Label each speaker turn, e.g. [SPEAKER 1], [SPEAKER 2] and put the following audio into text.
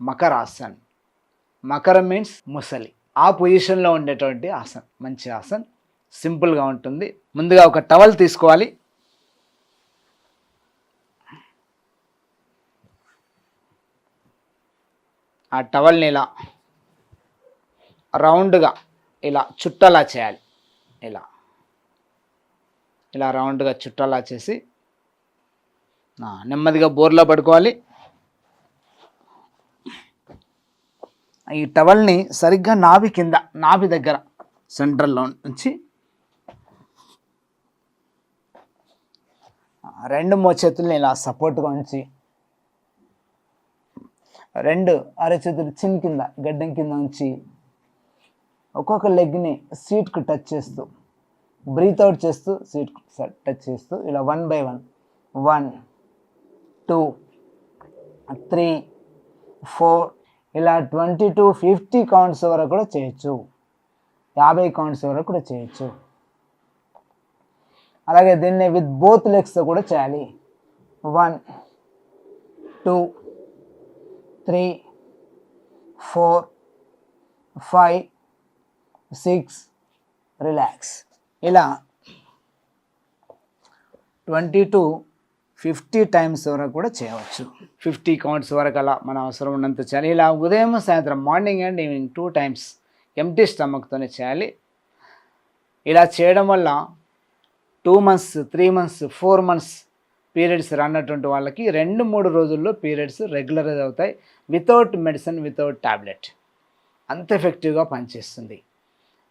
[SPEAKER 1] మకర ఆసన్ మకరం మీన్స్ ముసలి. ఆ పొజిషన్లో ఉండేటువంటి ఆసన్. మంచి ఆసన్. సింపుల్గా ఉంటుంది. ముందుగా ఒక టవల్ తీసుకోవాలి. ఆ టవల్ని ఇలా రౌండ్గా ఇలా చుట్టలా చేయాలి. ఇలా. ఇలా రౌండ్గా చుట్టలా చేసి నెమ్మదిగా బోర్లో పడుకోవాలి. ఈ టవల్ని సరిగ్గా నాభి కింద నాభి దగ్గర సెంట్రల్లో నుంచి రెండు రెండు మోచేతుల్ని ఇలా సపోర్ట్గా ఉంచి రెండు అరచేతులు చిన్ కింద గడ్డం కింద ఉంచి ఒక్కొక్క లెగ్ని సీట్కు టచ్ చేస్తూ బ్రీత్ అవుట్ చేస్తూ సీట్ టచ్ చేస్తూ ఇలా one by one one two three four ఇలా ట్వంటీ టు ఫిఫ్టీ కౌంట్స్ వరకు కూడా చేయొచ్చు. యాభై కౌంట్స్ వరకు కూడా చేయొచ్చు. అలాగే దీన్ని విత్ బోత్ లెగ్స్తో కూడా చేయాలి. One two three four five six relax ఇలా ట్వంటీ టూ ఫిఫ్టీ టైమ్స్ వరకు కూడా చేయవచ్చు. ఫిఫ్టీ కౌంట్స్ వరకు అలా మన అవసరం ఉన్నంత చేయాలి. ఇలా ఉదయం సాయంత్రం morning and evening two times empty స్టమక్తోనే చేయాలి. ఇలా చేయడం వల్ల two months three months four months periods రానటువంటి వాళ్ళకి రెండు మూడు రోజుల్లో పీరియడ్స్ రెగ్యులరైజ్ అవుతాయి. Without medicine without tablet. అంత ఎఫెక్టివ్గా పనిచేస్తుంది.